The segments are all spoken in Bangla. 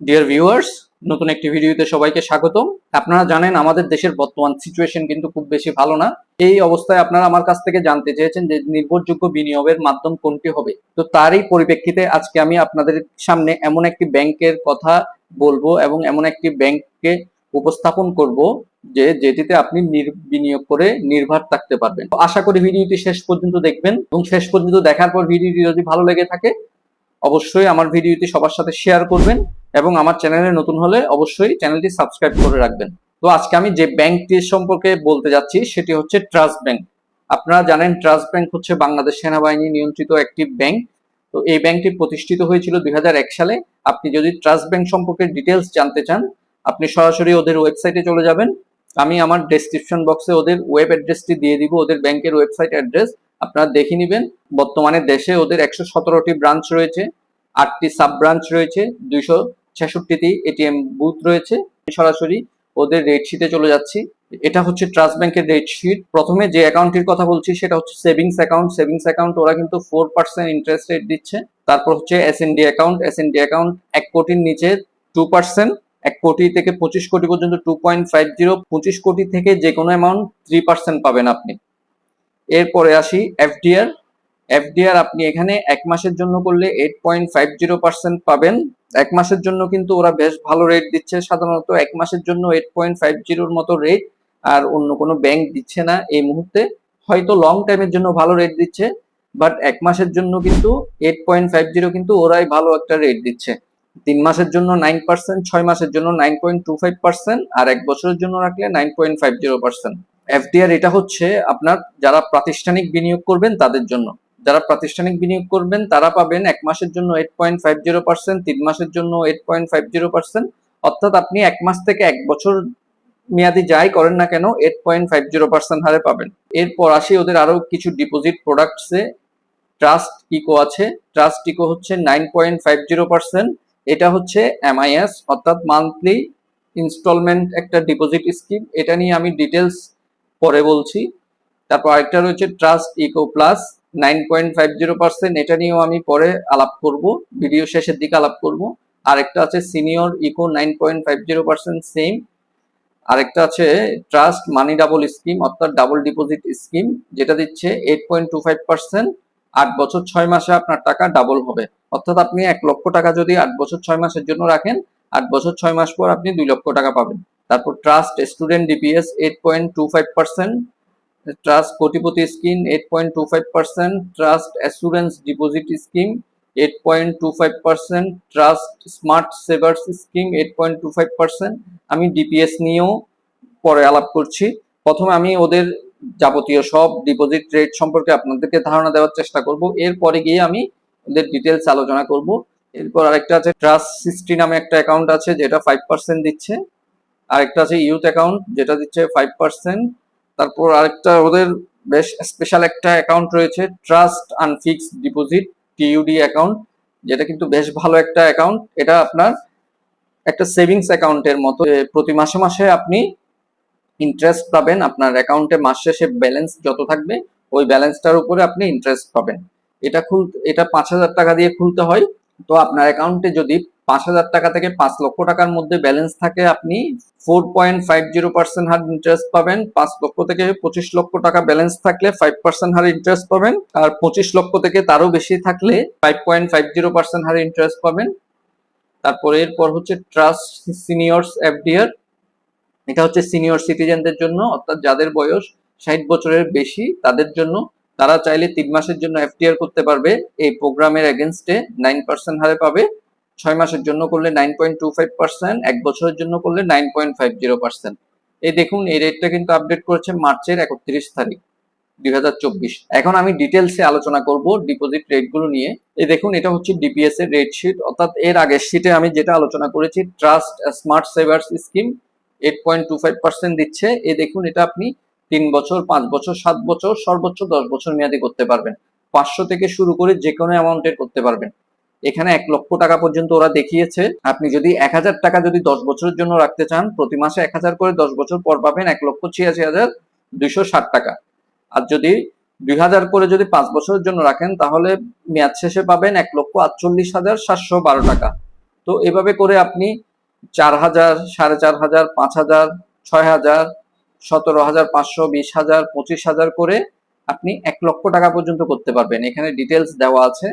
ডিয়ার ভিউয়ার্স নতুন একটি ভিডিওতে সবাইকে স্বাগতম। আপনারা জানেন আমাদের দেশের বর্তমান সিচুয়েশন কিন্তু খুব বেশি ভালো না। এই অবস্থায় আপনারা আমার কাছ থেকে জানতে চেয়েছেন যে নির্ভরযোগ্য বিনিয়োগের মাধ্যম কোনটি হবে। তো তারই পরিপ্রেক্ষিতে আজকে আমি আপনাদের সামনে এমন একটি ব্যাংকের কথা বলব এবং এমন একটি ব্যাংককে উপস্থাপন করব যে যেটিতে আপনি বিনিয়োগ করে নির্ভর থাকতে পারবেন। আশা করি ভিডিওটি শেষ পর্যন্ত দেখবেন এবং শেষ পর্যন্ত দেখার পর ভিডিওটি যদি ভালো লেগে থাকে, অবশ্যই আমার ভিডিওটি সবার সাথে শেয়ার করবেন। এবং আমার চ্যানেলে নতুন হলে অবশ্যই চ্যানেলটি সাবস্ক্রাইব করে রাখবেন। তো আজকে আমি যে ব্যাংকটির সম্পর্কে বলতে যাচ্ছি, সেটি হচ্ছে ট্রাস্ট ব্যাংক। আপনারা জানেন ট্রাস্ট ব্যাংক হচ্ছে বাংলাদেশ সেনাবাহিনী নিয়ন্ত্রিত একটি ব্যাংক। তো এই ব্যাংকটি প্রতিষ্ঠিত হয়েছিল দুই হাজার এক সালে। আপনি যদি ট্রাস্ট ব্যাংক সম্পর্কে ডিটেলস জানতে চান, আপনি সরাসরি ওদের ওয়েবসাইটে চলে যাবেন। আমি আমার ডেসক্রিপশন বক্সে ওদের ওয়েব অ্যাড্রেসটি দিয়ে দিব, ওদের ব্যাংকের ওয়েবসাইট অ্যাড্রেস। আপনারা দেখে নেবেন, বর্তমানে দেশে ওদের একশো সতেরোটি ব্রাঞ্চ রয়েছে, আটটি সাব ব্রাঞ্চ রয়েছে, দুইশো ছেষট্টিটি এটিএম বুথ রয়েছে। সরাসরি ওদের রেট শিটে চলে যাচ্ছি। এটা হচ্ছে ট্রাস্ট ব্যাংকের রেট শিট প্রথমে যে অ্যাকাউন্টটির কথা বলছি সেটা হচ্ছে সেভিংস অ্যাকাউন্ট সেভিংস অ্যাকাউন্ট ওরা কিন্তু ফোর পার্সেন্ট ইন্টারেস্ট রেট দিচ্ছে। তারপর হচ্ছে S N D account S N D account এক কোটির নিচে টু পার্সেন্ট এক কোটি থেকে পঁচিশ কোটি পর্যন্ত টু পয়েন্ট ফাইভ জিরো পঁচিশ কোটি থেকে যে কোনো অ্যামাউন্ট থ্রি পার্সেন্ট পাবেন আপনি। এরপরে আসি এফডিআর এফডিআর আপনি এখানে এক মাসের জন্য করলে eight point five zero percent পাবেন। এক মাসের জন্য কিন্তু ওরা বেশ ভালো রেট দিচ্ছে। সাধারণত এক মাসের জন্য এইট পয়েন্ট ফাইভ জিরোর মতো রেট আর অন্য কোনো ব্যাংক দিচ্ছে না এই মুহূর্তে। হয়তো লং টাইমের জন্য ভালো রেট দিচ্ছে বাট এক মাসের জন্য কিন্তু এইট পয়েন্ট ফাইভ জিরো কিন্তু ওরাই ভালো একটা রেট দিচ্ছে। তিন মাসের জন্য নাইন পার্সেন্ট ছয় মাসের জন্য nine point two five percent আর এক বছরের জন্য রাখলে nine point five zero percent FDR এটা হচ্ছে আপনার যারা প্রাতিষ্ঠানিক বিনিয়োগ করবেন তাদের জন্য। যারা প্রাতিষ্ঠানিক বিনিয়োগ করবেন, তারা পাবেন এক মাসের জন্য eight point five zero percent তিন মাসের জন্য eight point five zero percent অর্থাৎ আপনি এক মাস থেকে এক বছর মেয়াদি যাই করেন না কেন eight point five zero percent হারে পাবেন। এরপর আসি ওদের আরও কিছু ডিপোজিট প্রোডাক্টসে ট্রাস্ট ইকো আছে। ট্রাস্ট ইকো হচ্ছে nine point five zero percent এটা হচ্ছে এমআইএস অর্থাৎ মান্থলি ইনস্টলমেন্ট একটা ডিপোজিট স্কিম এটা নিয়ে আমি ডিটেলস পরে বলছি। তারপর আরেকটা রয়েছে Trust Eco plus nine point five zero percent, এটা নিয়েও আমি পরে আলাপ করব। ভিডিও শেষের দিকে আলাপ করব। আরেকটা আছে senior eco, nine point five zero percent, same. আরেকটা আছে ট্রাস্ট মানি ডাবল স্কিম, অর্থাৎ ডাবল ডিপোজিট স্কিম, যেটা দিচ্ছে eight point two five percent. আট বছর ছয় মাসে আপনার টাকা ডাবল হবে। অর্থাৎ আপনি এক লক্ষ টাকা যদি আট বছর ছয় মাসের জন্য রাখেন, আট বছর ছয় মাস পর আপনি দুই লক্ষ টাকা পাবেন। তারপর Trust student DPS, eight point two five percent. Trust কোটিপতি scheme eight point two five percent Trust assurance deposit scheme eight point two five percent Trust smart savers scheme eight point two five percent আমি ডিপিএস নিয়েও পরে আলাপ করছি। প্রথমে আমি ওদের যাবতীয় সব ডিপোজিট রেট সম্পর্কে আপনাদেরকে ধারণা দেওয়ার চেষ্টা করব। এরপরে গিয়ে আমি ওদের ডিটেলস আলোচনা করব। এরপর আরেকটা আছে ট্রাস্ট সিক্সটি নামে একটা অ্যাকাউন্ট আছে, যেটা ফাইভ পার্সেন্ট দিচ্ছে। আরেকটা আছে ইউথ অ্যাকাউন্ট যেটা দিচ্ছে ফাইভ পার্সেন্ট তারপর আরেকটা ওদের বেশ স্পেশাল একটা অ্যাকাউন্ট রয়েছে Trust and fixed deposit TUD account যেটা কিন্তু বেশ ভালো একটা অ্যাকাউন্ট এটা আপনার একটা সেভিংস অ্যাকাউন্টের মতো। প্রতি মাসে মাসে আপনি ইন্টারেস্ট পাবেন, আপনার অ্যাকাউন্টে মাস শেষে ব্যালেন্স যত থাকবে, ওই ব্যালেন্সটার উপরে আপনি ইন্টারেস্ট পাবেন। এটা খুল, এটা পাঁচ হাজার টাকা দিয়ে খুলতে হয়। তো আপনার অ্যাকাউন্টে যদি পাঁচ হাজার টাকা থেকে পাঁচ লক্ষ টাকার মধ্যে ব্যালেন্স থাকে, আপনি four point five zero percent হার ইন্টারেস্ট পাবেন, পাঁচ লক্ষ থেকে পঁচিশ লক্ষ টাকা ব্যালেন্স থাকলে ফাইভ পার্সেন্ট হার ইন্টারেস্ট পাবেন, আর পঁচিশ লক্ষ থেকে তারও বেশি থাকলে five point five zero percent হার ইন্টারেস্ট পাবেন। তারপরে এরপর হচ্ছে ট্রাস্ট সিনিয়র্স এফডিআর এটা হচ্ছে সিনিয়র সিটিজেনদের জন্য, অর্থাৎ যাদের বয়স ষাট বছরের বেশি, তাদের জন্য তারা চাইলে তিন মাসের জন্য এফটিআর করতে পারবে। এই প্রোগ্রামের এগেনস্টে নাইন পার্সেন্ট হারে পাবে। ছয় মাসের জন্য করলে nine point two five percent এক বছরের জন্য করলে nine point five zero percent এই দেখুন, এই রেটটা কিন্তু আপডেট করেছে মার্চের একত্রিশ তারিখ, দুই হাজার চব্বিশ। এখন আমি ডিটেলসে আলোচনা করব ডিপোজিট রেটগুলো নিয়ে। এই দেখুন, এটা হচ্ছে ডিপিএস এর রেট শিট অর্থাৎ এর আগের শিটে আমি যেটা আলোচনা করেছি Trust smart savers scheme eight point two five percent দিচ্ছে। এই দেখুন, এটা আপনি তিন বছর, পাঁচ বছর, সাত বছর, সর্বোচ্চ দশ বছর মেয়াদি করতে পারবেন। পাঁচশো থেকে শুরু করে যে কোনো অ্যামাউন্টের করতে পারবেন। এখানে এক লক্ষ টাকা পর্যন্ত ওরা দেখিয়েছে। আপনি যদি এক হাজার টাকা যদি দশ বছরের জন্য রাখতে চান, প্রতি মাসে এক হাজার করে দশ বছর পর পাবেন এক লক্ষ ছিয়াশি হাজার দুইশো ষাট টাকা। আর যদি দুই হাজার করে যদি পাঁচ বছরের জন্য রাখেন, তাহলে মেয়াদ শেষে পাবেন এক লক্ষ আটচল্লিশ হাজার সাতশো বারো টাকা। তো এভাবে করে আপনি চার হাজার, সাড়ে চার হাজার, পাঁচ হাজার, ছয় হাজার, সতেরো হাজার, পাঁচশো, বিশ হাজার, পঁচিশ হাজার করে আপনি এক লক্ষ টাকা পর্যন্ত করতে পারবেন। এখানে ডিটেলস দেওয়া আছে।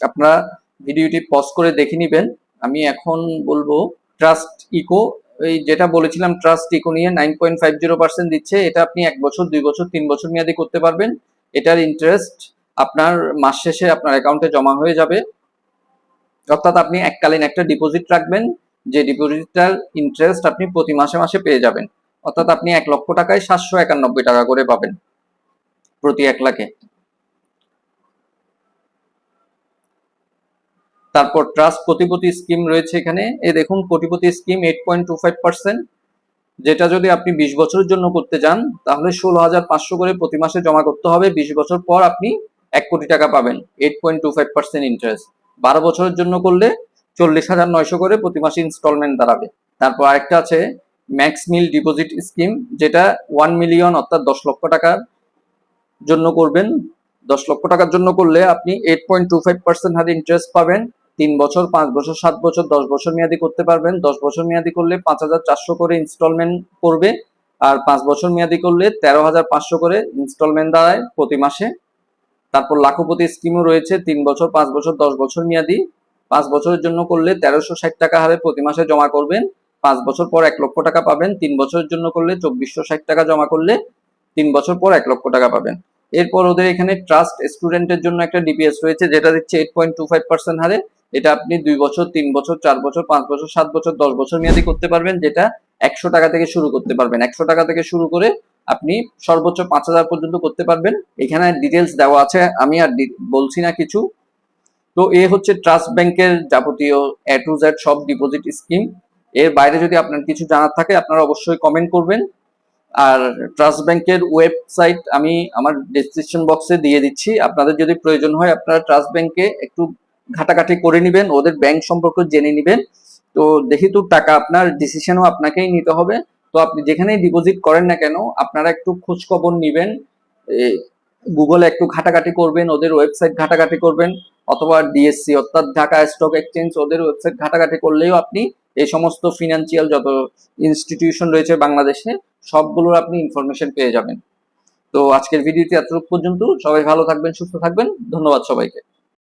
আপনারা ভিডিওটি পজ করে দেখে নেবেন। আমি এখন বলব ট্রাস্ট ইকো এই যেটা বলেছিলাম ট্রাস্ট ইকো নিয়ে nine point five zero percent দিচ্ছে। এটা আপনি এক বছর, দুই বছর, তিন বছর মেয়াদি করতে পারবেন। এটার ইন্টারেস্ট আপনার মাস শেষে আপনার অ্যাকাউন্টে জমা হয়ে যাবে। অর্থাৎ আপনি এককালীন একটা ডিপোজিট রাখবেন। যে ডিপোজিটটার ইন্টারেস্ট আপনি প্রতি মাসে মাসে পেয়ে যাবেন। অর্থাৎ আপনি এক লক্ষ টাকায় সাতশো একানব্বই টাকা করে পাবেন প্রতি এক লাখে। তারপর ট্রাস্ট কোটিপতি স্কিম রয়েছে এখানে। এই দেখুন কোটিপতি scheme eight point two five percent যেটা যদি আপনি বিশ বছরের জন্য করতে যান তাহলে ষোলো হাজার পাঁচশো করে প্রতি মাসে জমা করতে হবে। বিশ বছর পর আপনি এক কোটি টাকা পাবেন eight point two five percent interest বারো বছরের জন্য করলে চল্লিশ হাজার নয়শো করে প্রতি মাসে ইনস্টলমেন্ট দাঁড়াবে। তারপর আরেকটা আছে ম্যাক্স মিল ডিপোজিট স্কিম যেটা ওয়ান মিলিয়ন অর্থাৎ দশ লক্ষ টাকার জন্য করবেন। দশ লক্ষ টাকার জন্য করলে আপনি eight point two five percent হারে ইন্টারেস্ট পাবেন। তিন বছর, পাঁচ বছর, সাত বছর, দশ বছর মেয়াদি করতে পারবেন। দশ বছর মেয়াদি করলে পাঁচ হাজার চারশো করে ইনস্টলমেন্ট পড়বে আর পাঁচ বছর মেয়াদি করলে তেরো হাজার পাঁচশো করে ইনস্টলমেন্ট দাঁড়ায় প্রতি মাসে। তারপর লাখপতি স্কিমও রয়েছে, তিন বছর, পাঁচ বছর, দশ বছর মেয়াদি। পাঁচ বছরের জন্য করলে তেরোশো ষাট টাকা হারে প্রতি মাসে জমা করবেন। পাঁচ বছর পর এক লক্ষ টাকা পাবেন। তিন বছরের জন্য করলে চব্বিশশো ষাট টাকা জমা করলে তিন বছর পর এক লক্ষ টাকা পাবেন। এরপর ওদের এখানে ট্রাস্ট স্টুডেন্টের জন্য একটা ডিপিএস রয়েছে, যেটা দিচ্ছে eight point two five percent হারে। এটা আপনি দুই বছর, তিন বছর, চার বছর, পাঁচ বছর, সাত বছর, দশ বছর মেয়াদি করতে পারবেন, যেটা একশো টাকা থেকে শুরু করতে পারবেন। একশো টাকা থেকে শুরু করে আপনি সর্বোচ্চ পাঁচ হাজার পর্যন্ত করতে পারবেন। এখানে ডিটেলস দেওয়া আছে, আমি আর বলছি না কিছু। তো এ হচ্ছে ট্রাস্ট ব্যাংকের যাবতীয় এ টু জেড সব ডিপোজিট স্কিম এর বাইরে যদি আপনার কিছু জানার থাকে, আপনারা অবশ্যই কমেন্ট করবেন। আর ট্রাস্ট ব্যাংকের ওয়েবসাইট আমি আমার ডিসক্রিপশন বক্সে দিয়ে দিচ্ছি। আপনাদের যদি প্রয়োজন হয়, আপনারা ট্রাস্ট ব্যাংকে একটু ঘাটাঘাটি করে নেবেন, ওদের ব্যাংক সম্পর্কে জেনে নেবেন। তো দেখি তো টাকা আপনার ডিসিশনও আপনাকেই নিতে হবে। তো আপনি যেখানেই ডিপোজিট করেন না কেন, আপনারা একটু খোঁজ খবর নিবেন গুগলে একটু ঘাটাঘাটি করবেন, ওদের ওয়েবসাইট ঘাটাঘাটি করবেন, অথবা ডিএসসি অর্থাৎ ঢাকা স্টক এক্সচেঞ্জ ওদের ওয়েবসাইট ঘাটাঘাটি করলেও আপনি এই সমস্ত ফিনান্সিয়াল যত ইনস্টিটিউশন রয়েছে বাংলাদেশে, সবগুলোর আপনি ইনফরমেশন পেয়ে যাবেন। তো আজকের ভিডিওটি এতটুকু পর্যন্ত। সবাই ভালো থাকবেন, সুস্থ থাকবেন। ধন্যবাদ সবাইকে।